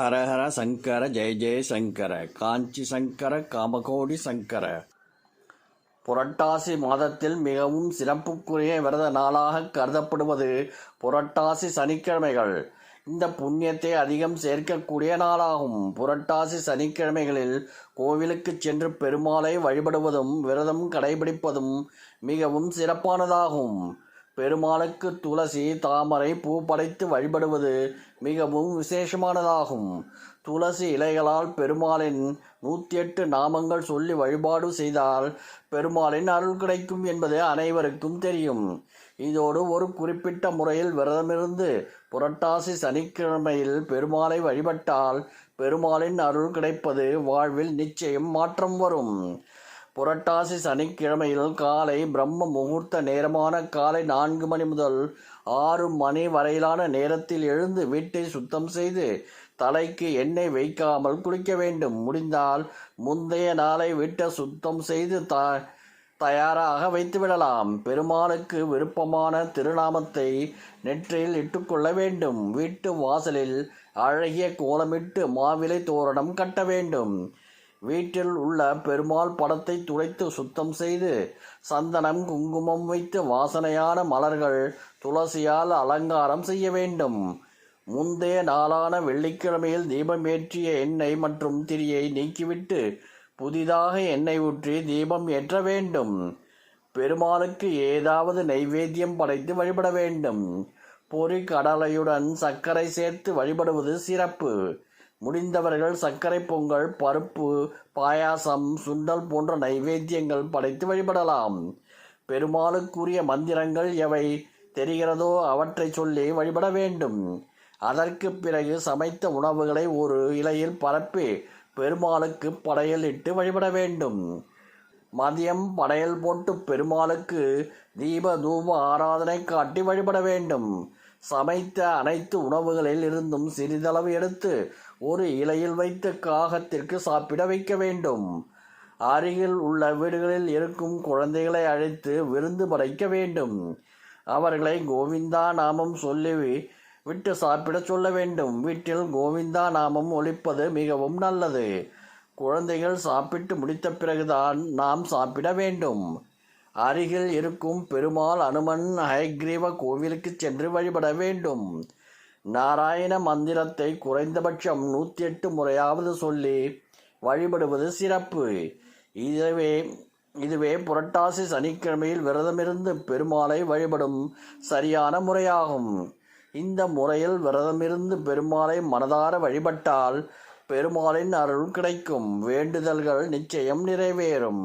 ஹரஹர சங்கர ஜெய ஜெய சங்கர காஞ்சி சங்கர காமகோடி சங்கர. புரட்டாசி மாதத்தில் மிகவும் சிறப்புக்குரிய விரத நாளாக கருதப்படுவது புரட்டாசி சனிக்கிழமைகள். இந்த புண்ணியத்தை அதிகம் சேர்க்கக்கூடிய நாளாகும். புரட்டாசி சனிக்கிழமைகளில் கோவிலுக்கு சென்று பெருமாளை வழிபடுவதும் விரதம் கடைபிடிப்பதும் மிகவும் சிறப்பானதாகும். பெருமாளுக்கு துளசி தாமரை பூ படைத்து வழிபடுவது மிகவும் விசேஷமானதாகும். துளசி இலைகளால் பெருமாளின் நூற்றி எட்டு நாமங்கள் சொல்லி வழிபாடு செய்தால் பெருமாளின் அருள் கிடைக்கும் என்பது அனைவருக்கும் தெரியும். இதோடு ஒரு குறிப்பிட்ட முறையில் விரதமிருந்து புரட்டாசி சனிக்கிழமையில் பெருமாளை வழிபட்டால் பெருமாளின் அருள் கிடைப்பது வாழ்வில் நிச்சயம் மாற்றம் வரும். புரட்டாசி சனிக்கிழமையில் காலை பிரம்ம முகூர்த்த நேரமான காலை நான்கு மணி முதல் ஆறு மணி வரையிலான நேரத்தில் எழுந்து வீட்டை சுத்தம் செய்து தலைக்கு எண்ணெய் வைக்காமல் குளிக்க வேண்டும். முடிந்தால் முந்தைய நாளை வீட்டை சுத்தம் செய்து த தயாராக வைத்துவிடலாம். பெருமாளுக்கு விருப்பமான திருநாமத்தை நெற்றியில் இட்டுக்கொள்ள வேண்டும். வீட்டு வாசலில் அழகிய கோலமிட்டு மாவிலை தோரணம் கட்ட வேண்டும். வீட்டில் உள்ள பெருமாள் படத்தை துடைத்து சுத்தம் செய்து சந்தனம் குங்குமம் வைத்து வாசனையான மலர்கள் துளசியால் அலங்காரம் செய்ய வேண்டும். முந்தைய நாளான வெள்ளிக்கிழமையில் தீபம் ஏற்றிய எண்ணெய் மற்றும் திரியை நீக்கிவிட்டு புதிதாக எண்ணெய் ஊற்றி தீபம் ஏற்ற வேண்டும். பெருமாளுக்கு ஏதாவது நைவேத்தியம் படைத்து வழிபட வேண்டும். பொறி கடலையுடன் சர்க்கரை சேர்த்து வழிபடுவது சிறப்பு. முடிந்தவர்கள் சர்க்கரை பொங்கல் பருப்பு பாயாசம் சுண்டல் போன்ற நைவேத்தியங்கள் படைத்து வழிபடலாம். பெருமாளுக்குரிய மந்திரங்கள் எவை? தெரிகிறதோ அவற்றை சொல்லி வழிபட வேண்டும். அதற்கு பிறகு சமைத்த உணவுகளை ஒரு இலையில் பரப்பி பெருமாளுக்கு படையல் இட்டு வழிபட வேண்டும். மதியம் படையல் போட்டு பெருமாளுக்கு தீப தூப ஆராதனை காட்டி வழிபட வேண்டும். சமைத்த அனைத்து உணவுகளில் இருந்தும் சிறிதளவு எடுத்து ஒரு இலையில் வைத்து காகத்திற்கு சாப்பிட வைக்க வேண்டும். அருகில் உள்ள வீடுகளில் இருக்கும் குழந்தைகளை அழைத்து விருந்து படைக்க வேண்டும். அவர்களை கோவிந்தா நாமம் சொல்லி விட்டு சாப்பிட சொல்ல வேண்டும். வீட்டில் கோவிந்தா நாமம் ஒழிப்பது மிகவும் நல்லது. குழந்தைகள் சாப்பிட்டு முடித்த பிறகுதான் நாம் சாப்பிட வேண்டும். அருகில் இருக்கும் பெருமாள் அனுமன் ஹயக்ரீவ கோவிலுக்கு சென்று வழிபட வேண்டும். நாராயண மந்திரத்தை குறைந்தபட்சம் நூற்றி எட்டு முறையாவது சொல்லி வழிபடுவது சிறப்பு. இதுவே இதுவே புரட்டாசி சனிக்கிழமையில் விரதமிருந்து பெருமாளை வழிபடும் சரியான முறையாகும். இந்த முறையில் விரதமிருந்து பெருமாளை மனதார வழிபட்டால் பெருமாளின் அருள் கிடைக்கும். வேண்டுதல்கள் நிச்சயம் நிறைவேறும்.